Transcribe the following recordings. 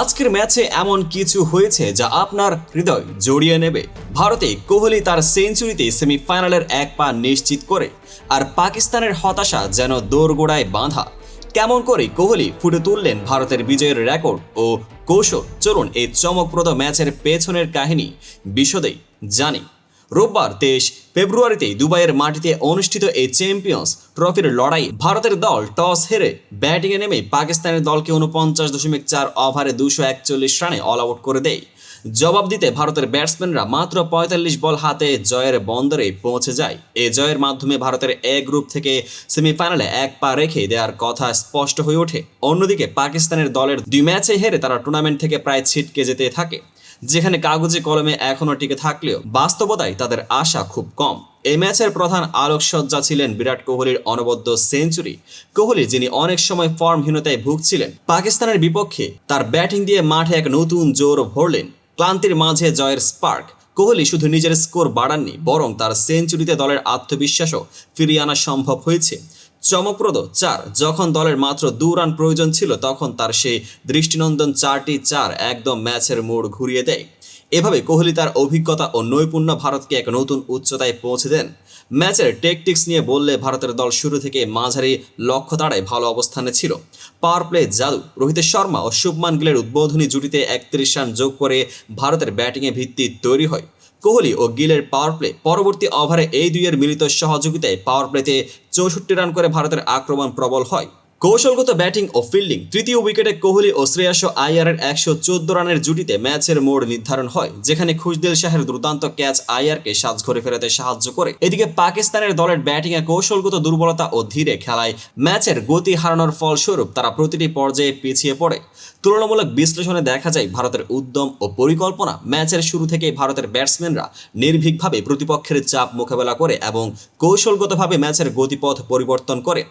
আজকের ম্যাচে এমন কিছু হয়েছে যা আপনার হৃদয় জড়িয়ে নেবে। ভারতে কোহলি তার সেঞ্চুরিতে সেমিফাইনালের এক পা নিশ্চিত করে, আর পাকিস্তানের হতাশা যেন দোরগোড়ায় বাঁধা। কেমন করে কোহলি ফুটে তুললেন ভারতের বিজয়ের রেকর্ড ও কৌশল? চলুন এই চমকপ্রদ ম্যাচের পেছনের কাহিনী বিশদেই জানি। রোববার তেইশ ফেব্রুয়ারিতে দুবাইয়ের মাটিতে অনুষ্ঠিত এই চ্যাম্পিয়ন্স ট্রফির লড়াই ভারতের দল টস হেরে ব্যাটিংয়ে নেমে পাকিস্তানের দলকে উনপঞ্চাশ দশমিক চার ওভারে দুশো একচল্লিশ রানে অল আউট করে দেয়। জবাব দিতে ভারতের ব্যাটসম্যানরা মাত্র পঁয়তাল্লিশ বল হাতে জয়ের বন্দরে পৌঁছে যায়। এ জয়ের মাধ্যমে ভারতের এ গ্রুপ থেকে সেমিফাইনালে এক পা রেখে দেওয়ার কথা স্পষ্ট হয়ে ওঠে। অন্যদিকে পাকিস্তানের দলের দুই ম্যাচে হেরে তারা টুর্নামেন্ট থেকে প্রায় ছিটকে যেতে থাকে। যেখানে কাগজে কলমে এখনও টিকে থাকলেও বাস্তবতায় তাদের আশা খুব কম। এই ম্যাচের প্রধান আলোকসজ্জা ছিলেন বিরাট কোহলির অনবদ্য সেঞ্চুরি। কোহলি যিনি অনেক সময় ফর্মহীনতায় ভুগছিলেন, পাকিস্তানের বিপক্ষে তার ব্যাটিং দিয়ে মাঠে এক নতুন জোর ভরলেন। ক্লান্তির মাঝে জয়ের স্পার্ক। কোহলি শুধু নিজের স্কোর বাড়াননি, বরং তার সেঞ্চুরিতে দলের আত্মবিশ্বাসও ফিরিয়ে আনা সম্ভব হয়েছে। চমকপ্রদ। চার, যখন দলের মাত্র দু রান প্রয়োজন ছিল, তখন তার সেই দৃষ্টিনন্দন চারটি চার একদম ম্যাচের মোড় ঘুরিয়ে দেয়। এভাবে কোহলি তার অভিজ্ঞতা ও নৈপুণ্য ভারতকে এক নতুন উচ্চতায় পৌঁছে দেন। ম্যাচের টেকটিক্স নিয়ে বললে, ভারতের দল শুরু থেকে মাঝারি লক্ষ্য তাড়ায় ভালো অবস্থানে ছিল। পাওয়ার প্লে জাদু, রোহিত শর্মা ও শুভমান গিলের উদ্বোধনী জুটিতে একত্রিশ রান যোগ করে ভারতের ব্যাটিংয়ে ভিত্তি তৈরি হয়। কোহলি ও গিলের পাওয়ার প্লে পরবর্তী ওভারে এই দুইয়ের মিলিত সহযোগিতায় পাওয়ার প্লেতে চৌষট্টি রান করে ভারতের আক্রমণ প্রবল হয়। কৌশলগত ব্যাটিং ও ফিল্ডিং তৃতীয় উইকেটে কোহলি ও শ্রেয়াস আইয়ারের একশো চোদ্দ রানের জুটিতে ম্যাচের মোড় নির্ধারণ হয়, যেখানে খুশদিল শাহের দুর্দান্ত ক্যাচ আইয়ারকে সাজঘরে ফেরাতে সাহায্য করে। এদিকে পাকিস্তানের দলের ব্যাটিংয়ে কৌশলগত দুর্বলতা ও ধীরে খেলায় ম্যাচের গতি হারানোর ফলস্বরূপ তারা প্রতিটি পর্যায়ে পিছিয়ে পড়ে। তুলনামূলক বিশ্লেষণে দেখা যায়, ভারতের উদ্যম ও পরিকল্পনা ম্যাচের শুরু থেকেই ভারতের ব্যাটসম্যানরা নির্ভীকভাবে প্রতিপক্ষের চাপ মোকাবেলা করে এবং কৌশলগতভাবে ম্যাচের গতিপথ পরিবর্তন করে।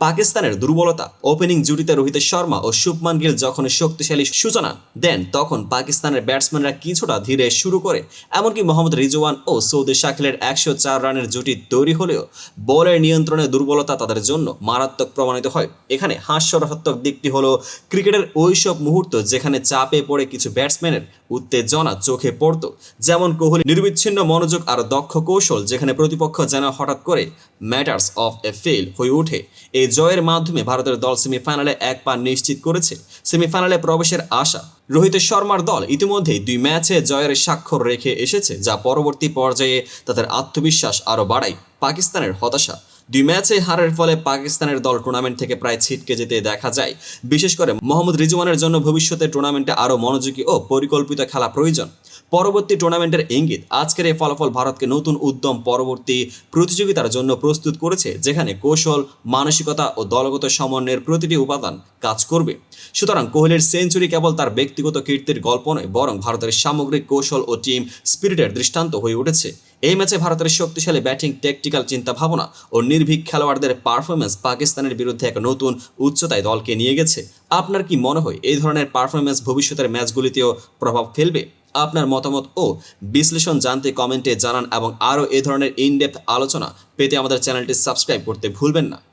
পাকিস্তানের দুর্বলতা ওপেনিং জুটিতে রোহিত শর্মা ও শুভমান গিল যখন শক্তিশালী সূচনা দেন, তখন পাকিস্তানের ব্যাটসম্যানরা কিছুটা ধীরে শুরু করে। এমনকি মোহাম্মদ রিজওয়ান ও সৌদি শাকিলের একশো চার রানের জুটি তৈরি হলেও বলের নিয়ন্ত্রণে দুর্বলতা তাদের জন্য মারাত্মক প্রমাণিত হয়। এখানে হাস্যরসাত্মক দিকটি হলো ক্রিকেটের ওইসব মুহূর্ত যেখানে চাপে পড়ে কিছু ব্যাটসম্যানের উত্তেজনা চোখে পড়তো। যেমন কোহলি নির্বিচ্ছিন্ন মনোযোগ আর দক্ষ কৌশল যেখানে প্রতিপক্ষ যেন হঠাৎ করে ম্যাটার্স অফ এ ফেল হয়ে ওঠে। এই জয়ের মাধ্যমে ভারতের দল সেমিফাইনালে এক পা নিশ্চিত করেছে। সেমিফাইনালে প্রবেশের আশা। রোহিত শর্মার দল ইতিমধ্যেই দুই ম্যাচে জয়ের স্বাক্ষর রেখে এসেছে, যা পরবর্তী পর্যায়ে তাদের আত্মবিশ্বাস আরও বাড়ায়। পাকিস্তানের হতাশা। দুই ম্যাচে হারের ফলে পাকিস্তানের দল টুর্নামেন্ট থেকে প্রায় ছিটকে যেতে দেখা যায়। বিশেষ করে মোহাম্মদ রিজওয়ানের জন্য ভবিষ্যতে টুর্নামেন্টে আরও মনোযোগী ও পরিকল্পিত খেলা প্রয়োজন। পরবর্তী টুর্নামেন্টের ইঙ্গিত, আজকের এই ফলাফল ভারতকে নতুন উদ্যম পরবর্তী প্রতিযোগিতার জন্য প্রস্তুত করেছে, যেখানে কৌশল, মানসিকতা ও দলগত সমন্বয়ের প্রতিটি উপাদান কাজ করবে। সুতরাং কোহলির সেঞ্চুরি কেবল তার ব্যক্তিগত কীর্তির গল্প নয়, বরং ভারতের সামগ্রিক কৌশল ও টিম স্পিরিটের দৃষ্টান্ত হয়ে উঠেছে। এই ম্যাচে ভারতের শক্তিশালী ব্যাটিং টেকটিক্যাল চিন্তাভাবনা ও নির্ভীক খেলোয়াড়দের পারফরমেন্স পাকিস্তানের বিরুদ্ধে এক নতুন উচ্চতায় দলকে নিয়ে গেছে। আপনার কি মনে হয়, এই ধরনের পারফরমেন্স ভবিষ্যতের ম্যাচগুলিতেও প্রভাব ফেলবে? আপনার মতামত ও বিশ্লেষণ জানতে কমেন্টে জানান এবং আরও এ ধরনের ইনডেপথ আলোচনা পেতে আমাদের চ্যানেলটি সাবস্ক্রাইব করতে ভুলবেন না।